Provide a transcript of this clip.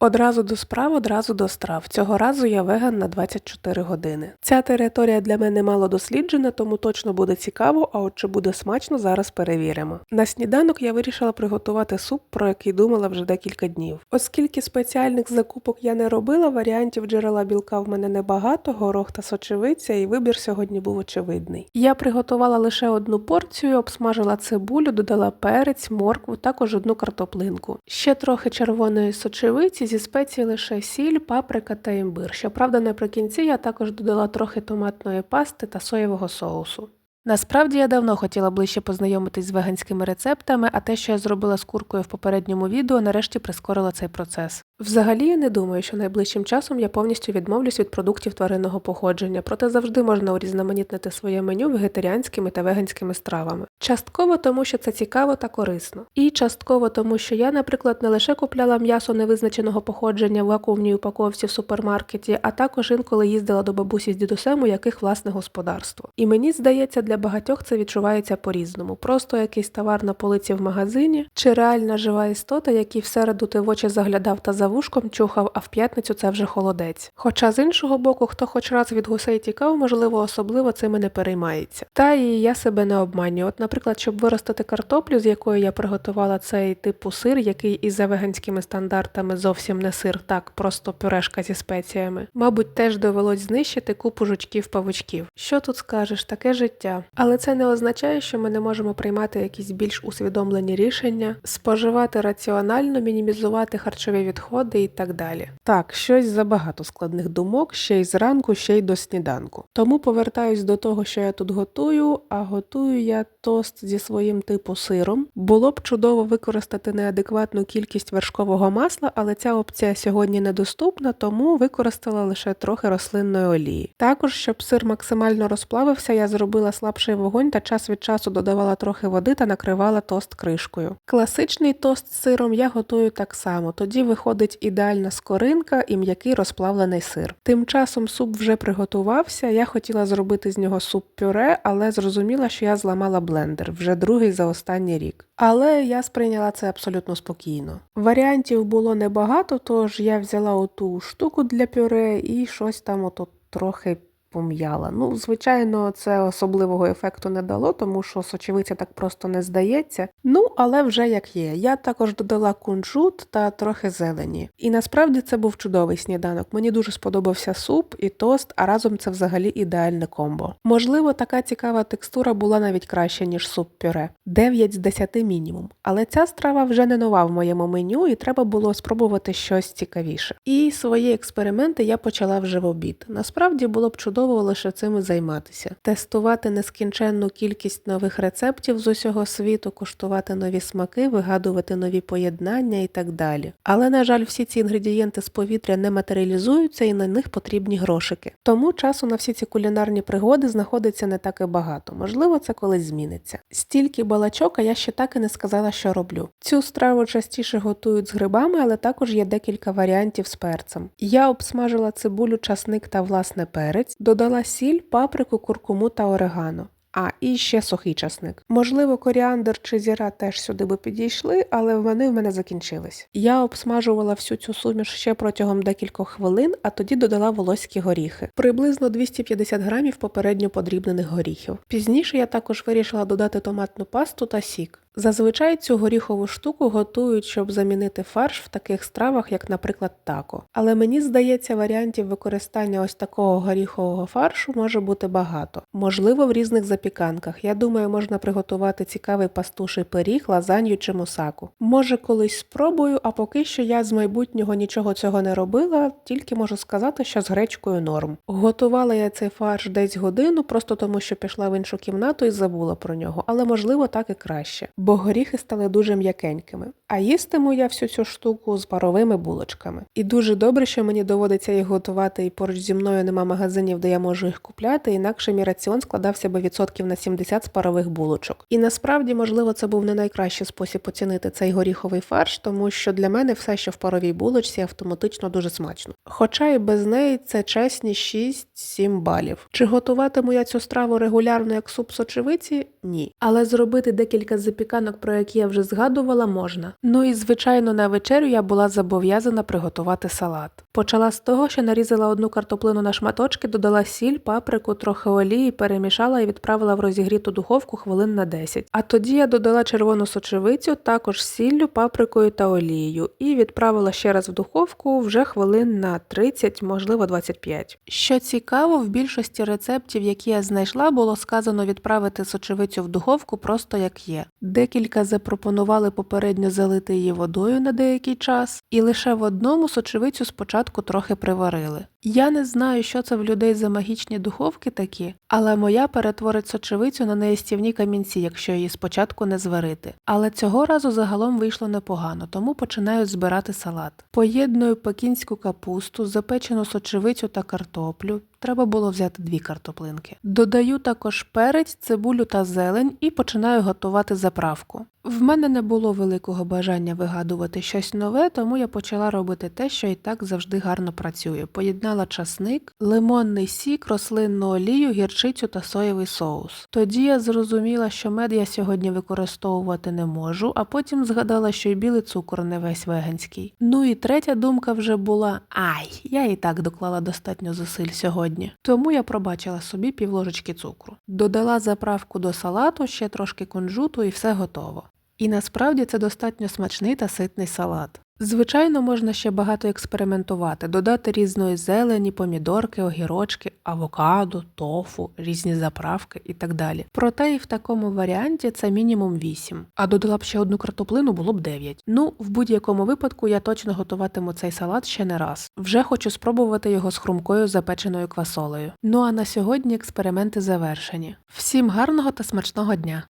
Одразу до справ, одразу до страв. Цього разу я веган на 24 години. Ця територія для мене мало досліджена, тому точно буде цікаво, а от чи буде смачно, зараз перевіримо. На сніданок я вирішила приготувати суп, про який думала вже декілька днів. Оскільки спеціальних закупок я не робила, варіантів джерела білка в мене небагато, горох та сочевиця, і вибір сьогодні був очевидний. Я приготувала лише одну порцію, обсмажила цибулю, додала перець, моркву, також одну картоплинку. Ще трохи червоної сочевиці, зі спецій лише сіль, паприка та імбир. Щоправда, наприкінці я також додала трохи томатної пасти та соєвого соусу. Насправді я давно хотіла ближче познайомитись з веганськими рецептами, а те, що я зробила з куркою в попередньому відео, нарешті прискорило цей процес. Взагалі я не думаю, що найближчим часом я повністю відмовлюсь від продуктів тваринного походження, проте завжди можна урізноманітнити своє меню вегетаріанськими та веганськими стравами. Частково тому, що це цікаво та корисно, і частково тому, що я, наприклад, не лише купляла м'ясо невизначеного походження в вакуумній упаковці в супермаркеті, а також інколи їздила до бабусі з дідусем, у яких власне господарство. І мені здається, для багатьох це відчувається по-різному. Просто якийсь товар на полиці в магазині, чи реальна жива істота, який в середу ти в очі заглядав та за вушком чухав, а в п'ятницю це вже холодець. Хоча з іншого боку, хто хоч раз від гусей тікав, можливо, особливо цими не переймається. Та і я себе не обманюю. От, наприклад, щоб виростити картоплю, з якої я приготувала цей типу сир, який із за веганськими стандартами зовсім не сир, так просто пюрешка зі спеціями. Мабуть, теж довелось знищити купу жучків-павучків. Що тут скажеш, таке життя. Але це не означає, що ми не можемо приймати якісь більш усвідомлені рішення, споживати раціонально, мінімізувати харчові відходи і так далі. Так, щось забагато складних думок, ще й зранку, ще й до сніданку. Тому повертаюсь до того, що я тут готую, а готую я тост зі своїм типу сиром. Було б чудово використати неадекватну кількість вершкового масла, але ця опція сьогодні недоступна, тому використала лише трохи рослинної олії. Також, щоб сир максимально розплавився, я зробила слабший вогонь та час від часу додавала трохи води та накривала тост кришкою. Класичний тост з сиром я готую так само, тоді виходить ідеальна скоринка і м'який розплавлений сир. Тим часом суп вже приготувався. Я хотіла зробити з нього суп-пюре, але зрозуміла, що я зламала блендер вже другий за останній рік. Але я сприйняла це абсолютно спокійно. Варіантів було небагато, тож я взяла оту штуку для пюре і щось там ото трохи пом'яла. Ну, звичайно, це особливого ефекту не дало, тому що сочевиця так просто не здається. Ну, але вже як є. Я також додала кунжут та трохи зелені. І насправді це був чудовий сніданок. Мені дуже сподобався суп і тост, а разом це взагалі ідеальне комбо. Можливо, така цікава текстура була навіть краща, ніж суп пюре. 9 з 10 мінімум. Але ця страва вже не нова в моєму меню, і треба було спробувати щось цікавіше. І свої експерименти я почала вже в обід. Насправді було б чудово лише цим і займатися, тестувати нескінченну кількість нових рецептів з усього світу, куштувати нові смаки, вигадувати нові поєднання і так далі. Але, на жаль, всі ці інгредієнти з повітря не матеріалізуються і на них потрібні грошики. Тому часу на всі ці кулінарні пригоди знаходиться не так і багато. Можливо, це колись зміниться. Стільки балачок, а я ще так і не сказала, що роблю. Цю страву частіше готують з грибами, але також є декілька варіантів з перцем. Я обсмажила цибулю, часник та власне перець, додала сіль, паприку, куркуму та орегано. А, і ще сухий часник. Можливо, коріандр чи зіра теж сюди би підійшли, але вони в мене закінчились. Я обсмажувала всю цю суміш ще протягом декількох хвилин, а тоді додала волоські горіхи, приблизно 250 грамів попередньо подрібнених горіхів. Пізніше я також вирішила додати томатну пасту та сік. Зазвичай цю горіхову штуку готують, щоб замінити фарш в таких стравах, як, наприклад, тако. Але мені здається, варіантів використання ось такого горіхового фаршу може бути багато. Можливо, в різних запіканках. Я думаю, можна приготувати цікавий пастуший пиріг, лазанью чи мусаку. Може, колись спробую, а поки що я з майбутнього нічого цього не робила, тільки можу сказати, що з гречкою норм. Готувала я цей фарш десь годину, просто тому що пішла в іншу кімнату і забула про нього, але можливо так і краще бо горіхи стали дуже м'якенькими. А їстиму я всю цю штуку з паровими булочками. І дуже добре, що мені доводиться їх готувати, і поруч зі мною нема магазинів, де я можу їх купляти, інакше мій раціон складався би відсотків на 70 з парових булочок. І насправді, можливо, це був не найкращий спосіб оцінити цей горіховий фарш, тому що для мене все, що в паровій булочці, автоматично дуже смачно. Хоча і без неї це чесні 6-7 балів. Чи готуватиму я цю страву регулярно як суп сочевиці? Ні. Але зробити декілька запікань запіканок, про які я вже згадувала, можна. Ну і звичайно, на вечерю я була зобов'язана приготувати салат. Почала з того, що нарізала одну картоплину на шматочки, додала сіль, паприку, трохи олії, перемішала і відправила в розігріту духовку хвилин на 10. А тоді я додала червону сочевицю, також сіллю, паприкою та олією, і відправила ще раз в духовку вже хвилин на 30, можливо 25. Що цікаво, в більшості рецептів, які я знайшла, було сказано відправити сочевицю в духовку просто як є. Декілька запропонували попередньо залити її водою на деякий час, і лише в одному сочевицю спочатку трохи приварили. Я не знаю, що це в людей за магічні духовки такі, але моя перетворить сочевицю на неїстівні камінці, якщо її спочатку не зварити. Але цього разу загалом вийшло непогано, тому починаю збирати салат. Поєдную пекінську капусту, запечену сочевицю та картоплю. Треба було взяти дві картоплинки. Додаю також перець, цибулю та зелень і починаю готувати заправку. В мене не було великого бажання вигадувати щось нове, тому я почала робити те, що і так завжди гарно працює. Поєднала часник, лимонний сік, рослинну олію, гірчицю та соєвий соус. Тоді я зрозуміла, що мед я сьогодні використовувати не можу, а потім згадала, що й білий цукор не весь веганський. Ну і третя думка вже була: ай, я і так доклала достатньо зусиль сьогодні. Тому я пробачила собі півложечки цукру. Додала заправку до салату, ще трошки кунжуту і все готово. І насправді це достатньо смачний та ситний салат. Звичайно, можна ще багато експериментувати, додати різної зелені, помідорки, огірочки, авокадо, тофу, різні заправки і так далі. Проте і в такому варіанті це мінімум 8. А додала б ще одну картоплину, було б 9. Ну, в будь-якому випадку я точно готуватиму цей салат ще не раз. Вже хочу спробувати його з хрумкою запеченою квасолею. Ну а на сьогодні експерименти завершені. Всім гарного та смачного дня!